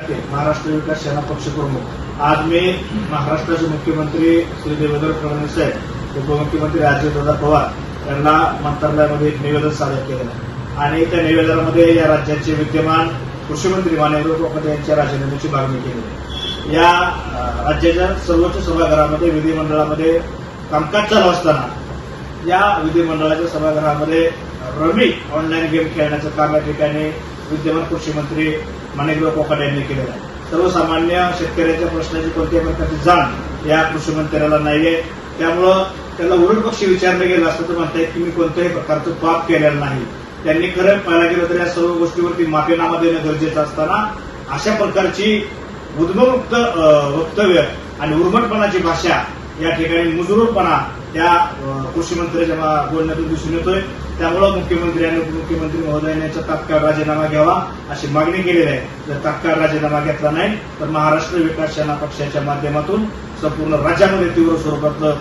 महाराष्ट्र विकास सेना पक्ष प्रमुख. आज मी महाराष्ट्राचे मुख्यमंत्री श्री देवेंद्र फडणवीस साहेब उपमुख्यमंत्री अजितदादा पवार यांना मंत्रालयामध्ये एक निवेदन सादर केलं आणि त्या निवेदनामध्ये या राज्याचे विद्यमान कृषीमंत्री मान्यवर टोपटे यांच्या राजीनाम्याची मागणी केली या राज्याच्या सर्वोच्च सभागृहामध्ये विधिमंडळामध्ये कामकाज चालू असताना या विधिमंडळाच्या सभागृहामध्ये रमी ऑनलाईन गेम खेळण्याचं काम या ठिकाणी विद्यमान कृषी मंत्री माणिकराव कोकाटे यांनी केलेलं आहे. सर्वसामान्य शेतकऱ्याच्या प्रश्नाची कोणत्याही प्रकारची जाण या कृषी मंत्र्याला आहे त्यामुळं त्याला उलट पक्षी विचारलं गेलं असतं तर म्हणता म्हणतायत की मी कोणत्याही प्रकारचं पाप केलेलं नाही. त्यांनी खरं पाहायला गेलं तर या सर्व गोष्टीवरती माफीनामा देणं गरजेचं असताना अशा प्रकारची उद्भवमुक्त वक्तव्य आणि उर्मटपणाची भाषा या ठिकाणी मुजरूरपणा त्या कृषी मंत्री जेव्हा बोलण्यातून दिसून येतोय त्यामुळं मुख्यमंत्री आणि उपमुख्यमंत्री महोदयाने याचा तात्काळ राजीनामा घ्यावा अशी मागणी केलेली आहे. जर तात्काळ राजीनामा घेतला नाही तर महाराष्ट्र विकास सेना पक्षाच्या माध्यमातून संपूर्ण राज्यामध्ये तीव्र स्वरूपातलं